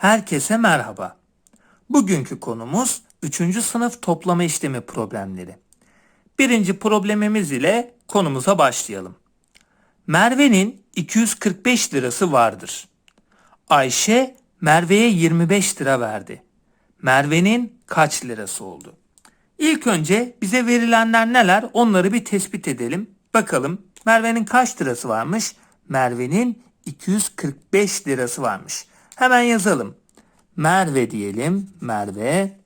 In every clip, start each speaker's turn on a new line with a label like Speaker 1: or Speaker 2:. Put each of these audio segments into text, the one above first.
Speaker 1: Herkese merhaba. Bugünkü konumuz 3. sınıf toplama işlemi problemleri. Birinci problemimiz ile konumuza başlayalım. Merve'nin 245 lirası vardır. Ayşe Merve'ye 25 lira verdi. Merve'nin kaç lirası oldu? İlk önce bize verilenler neler onları bir tespit edelim. Bakalım Merve'nin kaç lirası varmış? Merve'nin 245 lirası varmış. Hemen yazalım. Merve diyelim. Merve.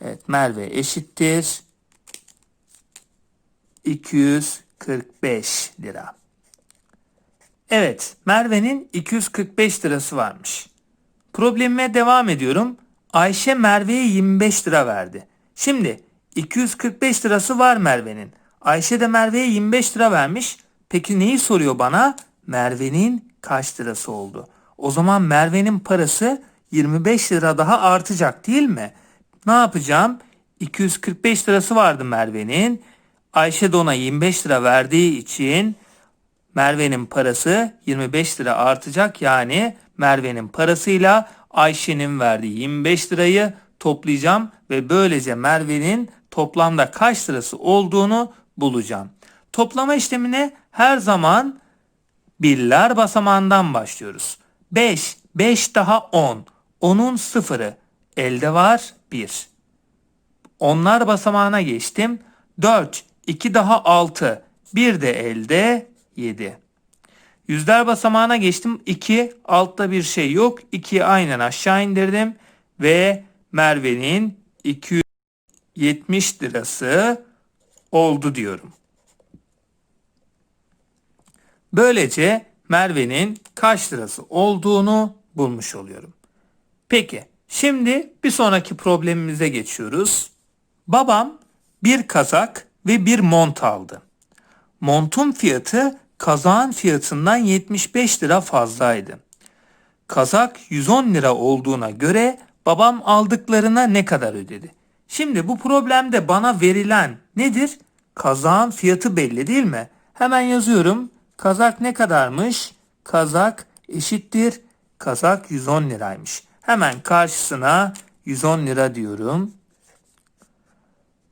Speaker 1: Evet Merve eşittir. 245 lira. Evet Merve'nin 245 lirası varmış. Problemime devam ediyorum. Ayşe Merve'ye 25 lira verdi. Şimdi 245 lirası var Merve'nin. Ayşe de Merve'ye 25 lira vermiş. Peki neyi soruyor bana? Merve'nin kaç lirası oldu? O zaman Merve'nin parası 25 lira daha artacak değil mi? Ne yapacağım? 245 lirası vardı Merve'nin. Ayşe de ona 25 lira verdiği için Merve'nin parası 25 lira artacak. Yani Merve'nin parasıyla Ayşe'nin verdiği 25 lirayı toplayacağım ve böylece Merve'nin toplamda kaç lirası olduğunu bulacağım. Toplama işlemine her zaman birler basamağından başlıyoruz. 5, 5 daha 10. 10'un sıfırı. Elde var 1. Onlar basamağına geçtim. 4, 2 daha 6. 1 de elde 7. Yüzler basamağına geçtim. 2, altta bir şey yok. 2'yi aynen aşağı indirdim. Ve Merve'nin 270 lirası oldu diyorum. Böylece Merve'nin kaç lirası olduğunu bulmuş oluyorum. Peki şimdi bir sonraki problemimize geçiyoruz. Babam bir kazak ve bir mont aldı. Montun fiyatı kazağın fiyatından 75 lira fazlaydı. Kazak 110 lira olduğuna göre babam aldıklarına ne kadar ödedi? Şimdi bu problemde bana verilen nedir? Kazağın fiyatı belli değil mi? Hemen yazıyorum. Kazak ne kadarmış? Kazak eşittir. Kazak 110 liraymış. Hemen karşısına 110 lira diyorum.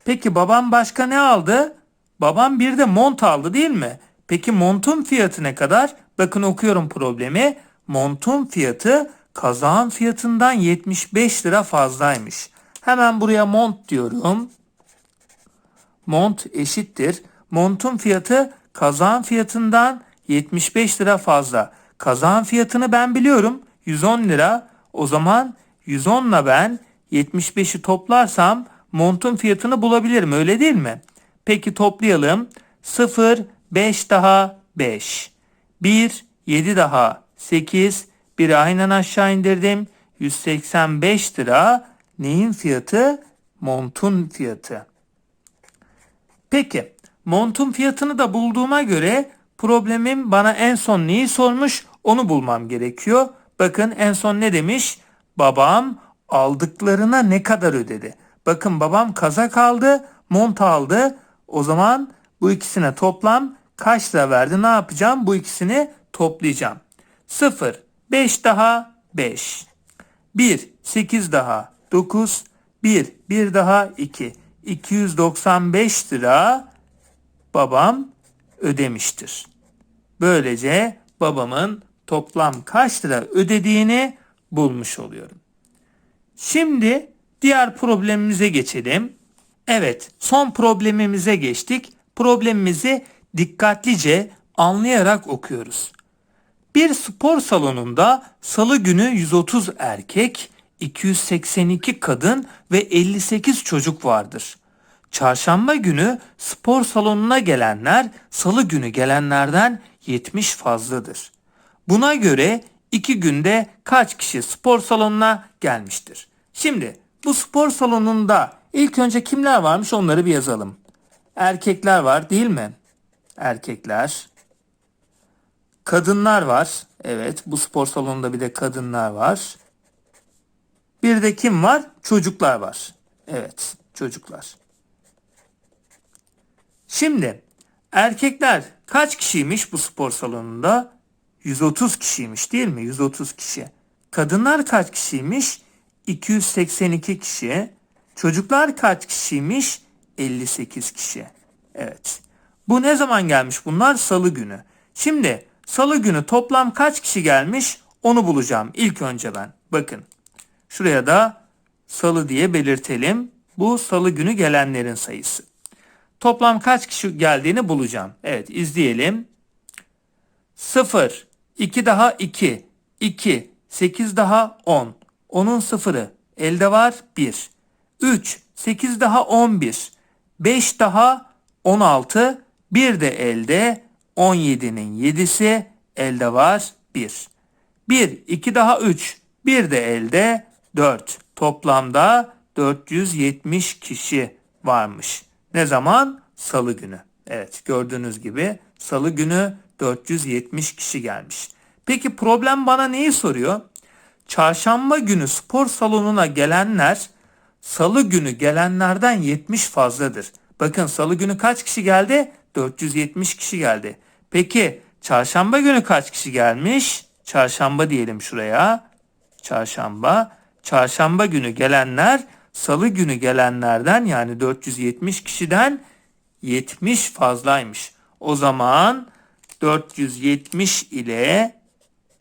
Speaker 1: Peki babam başka ne aldı? Babam bir de mont aldı değil mi? Peki montun fiyatı ne kadar? Bakın okuyorum problemi. Montun fiyatı kazağın fiyatından 75 lira fazlaymış. Hemen buraya mont diyorum. Mont eşittir. Montun fiyatı kazağın fiyatından 75 lira fazla. Kazağın fiyatını ben biliyorum. 110 lira. O zaman 110 ile ben 75'i toplarsam montun fiyatını bulabilirim öyle değil mi? Peki toplayalım. 0, 5 daha 5. 1, 7 daha 8. Bir aynen aşağı indirdim. 185 lira neyin fiyatı? Montun fiyatı. Peki montun fiyatını da bulduğuma göre problemim bana en son neyi sormuş onu bulmam gerekiyor. Bakın en son ne demiş? Babam aldıklarına ne kadar ödedi? Bakın babam kazak aldı, mont aldı. O zaman bu ikisine toplam kaç lira verdi? Ne yapacağım? Bu ikisini toplayacağım. 0, 5 daha 5. 1, 8 daha 9. 1, 1 daha 2. 295 lira babam ödemiştir. Böylece babamın toplam kaç lira ödediğini bulmuş oluyorum. Şimdi diğer problemimize geçelim. Evet, son problemimize geçtik. Problemimizi dikkatlice anlayarak okuyoruz. Bir spor salonunda salı günü 130 erkek, 282 kadın ve 58 çocuk vardır. Çarşamba günü spor salonuna gelenler salı günü gelenlerden 70 fazladır. Buna göre iki günde kaç kişi spor salonuna gelmiştir? Şimdi bu spor salonunda ilk önce kimler varmış onları bir yazalım. Erkekler var değil mi? Erkekler. Kadınlar var. Evet bu spor salonunda bir de kadınlar var. Bir de kim var? Çocuklar var. Evet çocuklar. Şimdi erkekler kaç kişiymiş bu spor salonunda? 130 kişiymiş değil mi? 130 kişi. kadınlar kaç kişiymiş? 282 kişi. Çocuklar kaç kişiymiş? 58 kişi. Evet. Bu ne zaman gelmiş bunlar? Salı günü. Şimdi salı günü toplam kaç kişi gelmiş? Onu bulacağım ilk önce ben. Bakın. Şuraya da salı diye belirtelim. Bu salı günü gelenlerin sayısı. Toplam kaç kişi geldiğini bulacağım. Evet izleyelim. 0, 2 daha 2, 2, 8 daha 10. 10'un sıfırı elde var 1. 3, 8 daha 11, 5 daha 16, 1 de elde 17'nin 7'si elde var 1. 1, 2 daha 3, 1 de elde 4. Toplamda 470 kişi varmış. Ne zaman? Salı günü. Evet gördüğünüz gibi salı günü 470 kişi gelmiş. Peki problem bana neyi soruyor? Çarşamba günü spor salonuna gelenler salı günü gelenlerden 70 fazladır. Bakın salı günü kaç kişi geldi? 470 kişi geldi. Peki çarşamba günü kaç kişi gelmiş? Çarşamba diyelim şuraya. Çarşamba. Çarşamba günü gelenler salı günü gelenlerden yani 470 kişiden 70 fazlaymış. O zaman 470 ile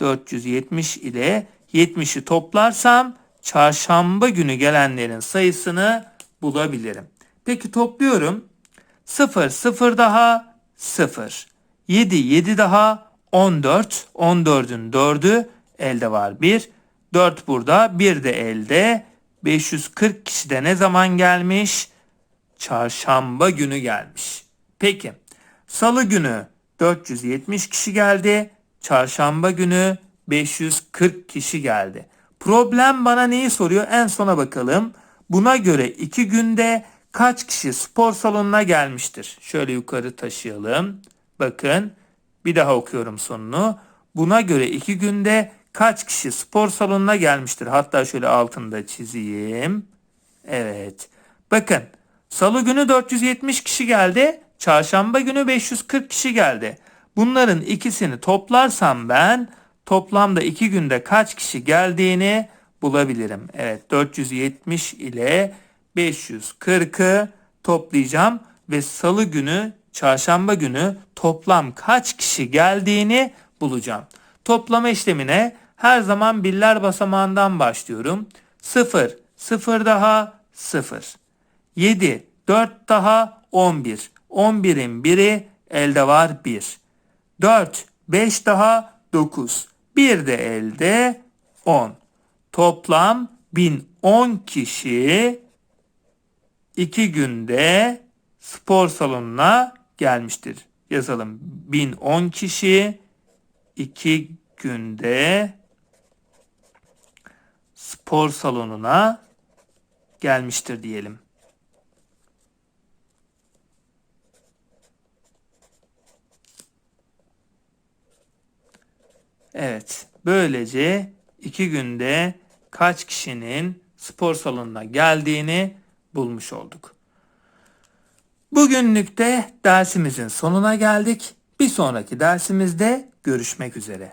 Speaker 1: 470 ile 70'i toplarsam çarşamba günü gelenlerin sayısını bulabilirim. Peki topluyorum. 0 0 daha 0. 7 7 daha 14. 14'ün 4'ü elde var 1. 4 burada 1 de elde. 540 kişi de ne zaman gelmiş? Çarşamba günü gelmiş. Peki salı günü 470 kişi geldi. Çarşamba günü 540 kişi geldi. Problem bana neyi soruyor? En sona bakalım. Buna göre 2 günde kaç kişi spor salonuna gelmiştir? Şöyle yukarı taşıyalım. Bakın bir daha okuyorum sonunu. Buna göre 2 günde kaç kişi spor salonuna gelmiştir? Hatta şöyle altında çizeyim. Evet. Bakın salı günü 470 kişi geldi. Çarşamba günü 540 kişi geldi. Bunların ikisini toplarsam ben toplamda iki günde kaç kişi geldiğini bulabilirim. Evet 470 ile 540'ı toplayacağım ve salı günü çarşamba günü toplam kaç kişi geldiğini bulacağım. Toplama işlemine her zaman birler basamağından başlıyorum. 0, 0 daha 0. 7, 4 daha 11. 11'in biri elde var 1. 4, 5 daha 9. Bir de elde 10. Toplam 1010 kişi 2 günde spor salonuna gelmiştir. Yazalım 1010 kişi 2 günde spor salonuna gelmiştir diyelim. Evet, böylece iki günde kaç kişinin spor salonuna geldiğini bulmuş olduk. Bugünlük de dersimizin sonuna geldik. Bir sonraki dersimizde görüşmek üzere.